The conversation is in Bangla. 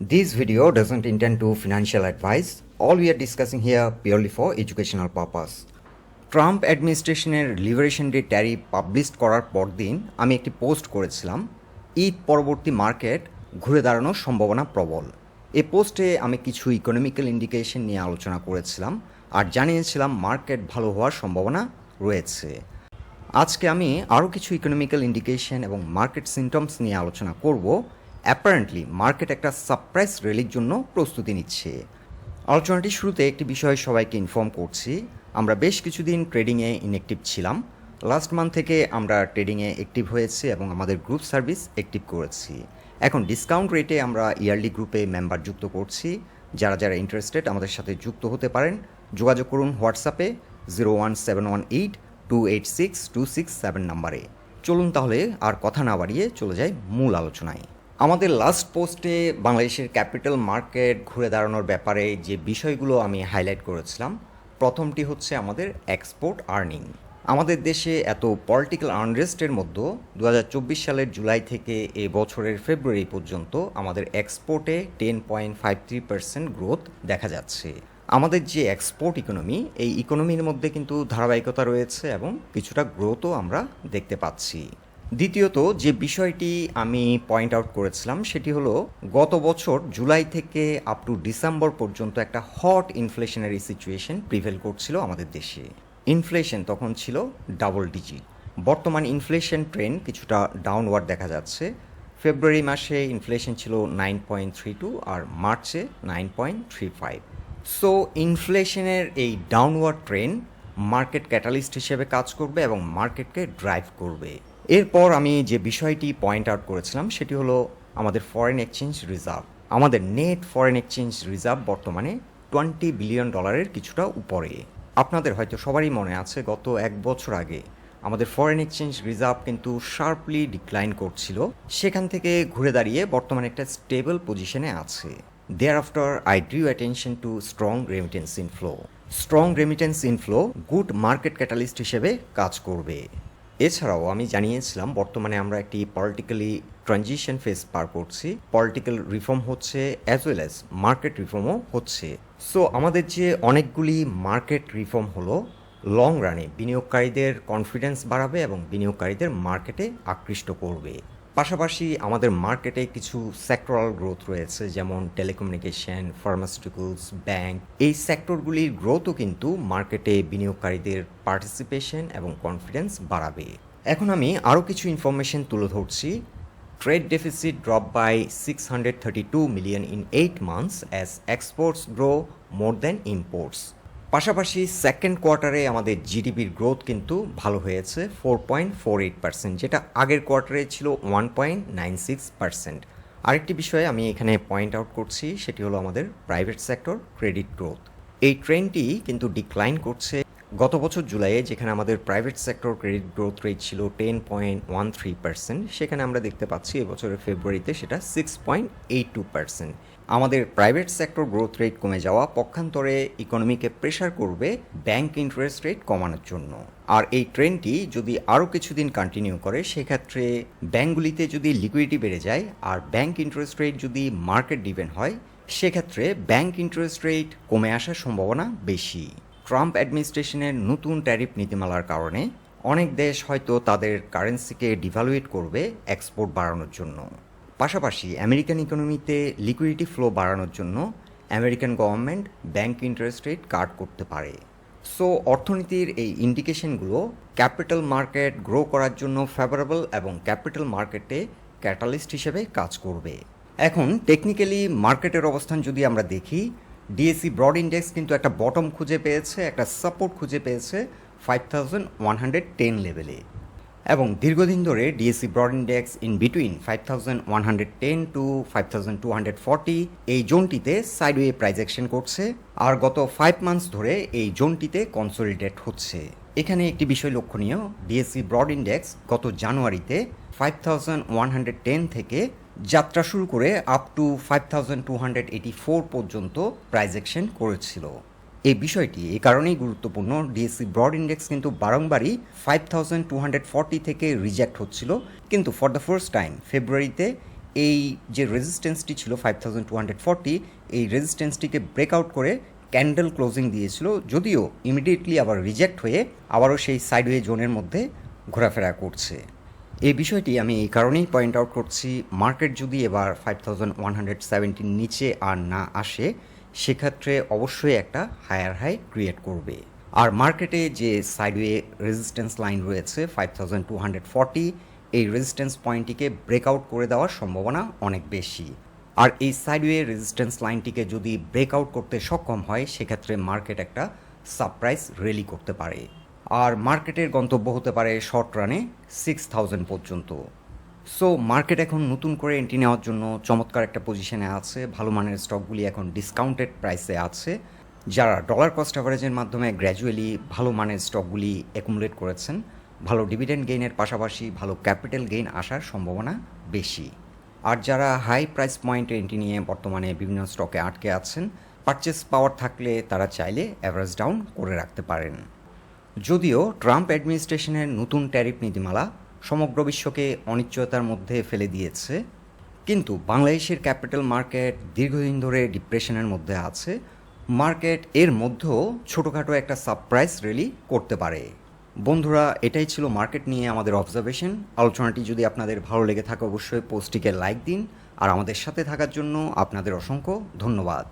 This video doesn't intend to financial advice. All we are discussing here purely for educational purpose. Trump অ্যাডমিনিস্ট্রেশনের liberation day tariff publish করার পরদিন আমি একটি পোস্ট করেছিলাম ঈদ পরবর্তী মার্কেট ঘুরে দাঁড়ানোর সম্ভাবনা প্রবল এ পোস্টে আমি কিছু ইকোনমিক্যাল ইন্ডিকেশন নিয়ে আলোচনা করেছিলাম আর জানিয়েছিলাম মার্কেট ভালো হওয়ার সম্ভাবনা রয়েছে আজকে আমি আরও কিছু ইকোনমিক্যাল ইন্ডিকেশন এবং মার্কেট সিমটমস নিয়ে আলোচনা করব অ্যাপারেন্টলি মার্কেট একটা সারপ্রাইজ র্যালির জন্য প্রস্তুতি নিচ্ছে। আলোচনাটি শুরুতে একটি বিষয় সবাইকে ইনফর্ম করছি। আমরা বেশ কিছুদিন ট্রেডিংয়ে ইনঅ্যাক্টিভ ছিলাম। লাস্ট মান্থ থেকে আমরা ট্রেডিংয়ে অ্যাক্টিভ হয়েছি এবং আমাদের গ্রুপ সার্ভিস অ্যাক্টিভ করেছি। এখন ডিসকাউন্ট রেটে আমরা ইয়ারলি গ্রুপে মেম্বার যুক্ত করছি। যারা যারা ইন্টারেস্টেড আমাদের সাথে যুক্ত হতে পারেন, যোগাযোগ করুন হোয়াটসঅ্যাপে zero one seven one eight two eight six two six seven নাম্বারে চলুন তাহলে আর কথা না বাড়িয়ে চলে যাই মূল আলোচনায়। আমাদের লাস্ট পোস্টে বাংলাদেশের ক্যাপিটাল মার্কেট ঘুরে দাঁড়ানোর ব্যাপারে যে বিষয়গুলো আমি হাইলাইট করেছিলাম, প্রথমটি হচ্ছে আমাদের এক্সপোর্ট আর্নিং আমাদের দেশে এত পলিটিক্যাল আনরেস্টের মধ্যে দু হাজার চব্বিশ সালের জুলাই থেকে এ বছরের ফেব্রুয়ারি পর্যন্ত আমাদের এক্সপোর্টে ten point five three percent growth দেখা যাচ্ছে। আমাদের যে এক্সপোর্ট ইকোনমি এই ইকোনমির মধ্যে কিন্তু ধারাবাহিকতা রয়েছে এবং কিছুটা গ্রোথও আমরা দেখতে পাচ্ছি। দ্বিতীয়ত, যে বিষয়টি আমি পয়েন্ট আউট করেছিলাম, সেটি হলো গত বছর জুলাই থেকে আপ টু ডিসেম্বর পর্যন্ত একটা হট ইনফ্লেশনারি সিচুয়েশন প্রিভেল করছিল আমাদের দেশে। ইনফ্লেশন তখন ছিল ডাবল ডিজিট বর্তমান ইনফ্লেশন ট্রেন্ড কিছুটা ডাউনওয়ার্ড দেখা যাচ্ছে। ফেব্রুয়ারি মাসে ইনফ্লেশন ছিল নাইন পয়েন্ট থ্রি টু আর মার্চে nine point three five so ইনফ্লেশনের এই ডাউনওয়ার্ড ট্রেন্ড মার্কেট ক্যাটালিস্ট হিসেবে কাজ করবে এবং মার্কেটকে ড্রাইভ করবে। এরপর আমি যে বিষয়টি পয়েন্ট আউট করেছিলাম, সেটি হলো আমাদের ফরেন এক্সচেঞ্জ রিজার্ভ আমাদের নেট ফরেন এক্সচেঞ্জ রিজার্ভ বর্তমানে টোয়েন্টি বিলিয়ন ডলারের কিছুটা উপরে। আপনাদের হয়তো সবারই মনে আছে, গত এক বছর আগে আমাদের ফরেন এক্সচেঞ্জ রিজার্ভ কিন্তু শার্পলি ডিক্লাইন করছিল। সেখান থেকে ঘুরে দাঁড়িয়ে বর্তমানে একটা স্টেবল পজিশনে আছে। Thereafter I drew attention to strong remittance inflow strong remittance inflow good market catalyst হিসেবে কাজ করবে। এছাড়াও আমি জানিয়েছিলাম, বর্তমানে আমরা একটি পলিটিক্যালি ট্রানজিশন ফেজ পার করছি। পলিটিক্যাল রিফর্ম হচ্ছে অ্যাজ ওয়েল অ্যাজ মার্কেট রিফর্মও হচ্ছে। সো আমাদের যে অনেকগুলি মার্কেট রিফর্ম হলো লং রানে বিনিয়োগকারীদের কনফিডেন্স বাড়াবে এবং বিনিয়োগকারীদের মার্কেটে আকৃষ্ট করবে। পাশাপাশি আমাদের মার্কেটে কিছু সেক্টরাল গ্রোথ রয়েছে, যেমন টেলিকমিউনিকেশন ফার্মাসিউটিক্যালস ব্যাংক এই সেক্টরগুলির গ্রোথও কিন্তু মার্কেটে বিনিয়োগকারীদের পার্টিসিপেশন এবং কনফিডেন্স বাড়াবে। এখন আমি আরও কিছু ইনফরমেশন তুলে ধরছি। Trade deficit drop by six hundred thirty two million in eight months as exports grow more than imports পাশাপাশি সেকেন্ড কোয়ার্টারে আমাদের জিডিপির গ্রোথ কিন্তু ভালো হয়েছে four point four eight percent যেটা আগের কোয়ার্টারে ছিল one point nine six percent আরেকটি বিষয়ে আমি এখানে পয়েন্ট আউট করছি, সেটি হলো আমাদের প্রাইভেট সেক্টর ক্রেডিট গ্রোথ এই ট্রেনটি কিন্তু ডিক্লাইন করছে গত বছর জুলাইয়ে যেখানে আমাদের private sector credit growth rate ছিল ten point one three percent সেখানে আমরা দেখতে পাচ্ছি এবছরের ফেব্রুয়ারিতে সেটা six point eight two percent আমাদের প্রাইভেট সেক্টর গ্রোথ রেট কমে যাওয়া পক্ষান্তরে ইকোনমিকে প্রেশার করবে ব্যাংক ইন্টারেস্ট রেট কমানোর জন্য। আর এই ট্রেন্ডটি যদি আরও কিছুদিন কন্টিনিউ করে, সেক্ষেত্রে ব্যাঙ্কগুলিতে যদি লিকুইডিটি বেড়ে যায় আর ব্যাংক ইন্টারেস্ট রেট যদি মার্কেট ডিপেন্ড হয়, সেক্ষেত্রে ব্যাংক ইন্টারেস্ট রেট কমে আসার সম্ভাবনা বেশি। ট্রাম্প অ্যাডমিনিস্ট্রেশনের নতুন ট্যারিফ নীতিমালার কারণে অনেক দেশ হয়তো তাদের কারেন্সিকে ডিভ্যালুয়েট করবে এক্সপোর্ট বাড়ানোর জন্য। পাশাপাশি আমেরিকান ইকোনমিতে লিকুইডিটি ফ্লো বাড়ানোর জন্য American government bank interest rate cut করতে পারে। সো অর্থনীতির এই ইন্ডিকেশনগুলো ক্যাপিটাল মার্কেট গ্রো করার জন্য ফেভারেবল এবং ক্যাপিটাল মার্কেটে ক্যাটালিস্ট হিসেবে কাজ করবে। এখন টেকনিক্যালি মার্কেটের অবস্থান যদি আমরা দেখি ডিএসসি ব্রড ইন্ডেক্স কিন্তু একটা বটম খুঁজে পেয়েছে, একটা সাপোর্ট খুঁজে পেয়েছে five thousand one hundred ten লেভেলে এবং দীর্ঘদিন ধরে DSC broad index in between five thousand one hundred ten to five thousand two hundred forty এই জোনটিতে সাইডওয়ে প্রাইজেকশন করছে, আর গত ফাইভ মান্থস ধরে এই জোনটিতে কনসলিডেট হচ্ছে। এখানে একটি বিষয় লক্ষণীয় ডিএসসি ব্রড ইন্ডেক্স গত জানুয়ারিতে five thousand one hundred ten থেকে যাত্রা শুরু করে up to five thousand two hundred four পর্যন্ত প্রাইজেকশন করেছিল। এই বিষয়টি এ কারণেই গুরুত্বপূর্ণ। ডিএসসি ব্রড ইন্ডেক্স কিন্তু বারংবারই ফাইভ থাউজেন্ড টু হান্ড্রেড থেকে রিজেক্ট হচ্ছিল। কিন্তু ফর দ্য ফার্স্ট টাইম ফেব্রুয়ারিতে এই যে রেজিস্ট্যান্সটি ছিল ফাইভ থাউজেন্ড টু হান্ড্রেড এই রেজিস্ট্যান্সটিকে ব্রেকআউট করে ক্যান্ডেল ক্লোজিং দিয়েছিল। যদিও ইমিডিয়েটলি আবার রিজেক্ট হয়ে আবারও সেই সাইডওয়ে জোনের মধ্যে ঘোরাফেরা করছে। এই বিষয়টি আমি এই কারণেই পয়েন্ট আউট করছি মার্কেট যদি এবার ফাইভ থাউজেন্ড ওয়ান হান্ড্রেড সেভেন্টির নিচে আর না আসে, সেক্ষেত্রে অবশ্যই একটা হায়ার হাই ক্রিয়েট করবে। আর মার্কেটে যে সাইডওয়ে রেজিস্ট্যান্স লাইন রয়েছে five thousand two hundred forty এই রেজিস্ট্যান্স পয়েন্টটিকে ব্রেকআউট করে দেওয়ার সম্ভাবনা অনেক বেশি। আর এই সাইডওয়ে রেজিস্ট্যান্স লাইনটিকে যদি ব্রেকআউট করতে সক্ষম হয়, সেক্ষেত্রে মার্কেট একটা সারপ্রাইজ রেলি করতে পারে। আর মার্কেটের গন্তব্য হতে পারে শর্ট রানে সিক্স থাউজেন্ড পর্যন্ত। সো মার্কেট এখন নতুন করে এন্ট্রি নেওয়ার জন্য চমৎকার একটা পজিশনে আছে। ভালো মানের স্টকগুলি এখন ডিসকাউন্টেড প্রাইসে আছে, যারা ডলার কস্ট অ্যাভারেজের মাধ্যমে গ্র্যাজুয়ালি ভালো মানের স্টকগুলি অ্যাকুমুলেট করেছেন। ভালো ডিভিডেন্ড গেইনের পাশাপাশি ভালো ক্যাপিটাল গেইন আসার সম্ভাবনা বেশি। আর যারা হাই প্রাইস পয়েন্টে এন্ট্রি নিয়ে বর্তমানে বিভিন্ন স্টকে আটকে আছেন পারচেস পাওয়ার থাকলে তারা চাইলে অ্যাভারেজ ডাউন করে রাখতে পারেন। যদিও ট্রাম্প অ্যাডমিনিস্ট্রেশনের নতুন ট্যারিফ নীতিমালা সমগ্র বিশ্বকে অনিশ্চয়তার মধ্যে ফেলে দিয়েছে, কিন্তু বাংলাদেশের ক্যাপিটাল মার্কেট দীর্ঘদিন ধরে ডিপ্রেশনের মধ্যে আছে। মার্কেট এর মধ্যেও ছোটোখাটো একটা সারপ্রাইজ রেলি করতে পারে। বন্ধুরা, এটাই ছিল মার্কেট নিয়ে আমাদের অবজারভেশন। আলোচনাটি যদি আপনাদের ভালো লেগে থাকে, অবশ্যই পোস্টটিকে লাইক দিন। আর আমাদের সাথে থাকার জন্য আপনাদের অসংখ্য ধন্যবাদ।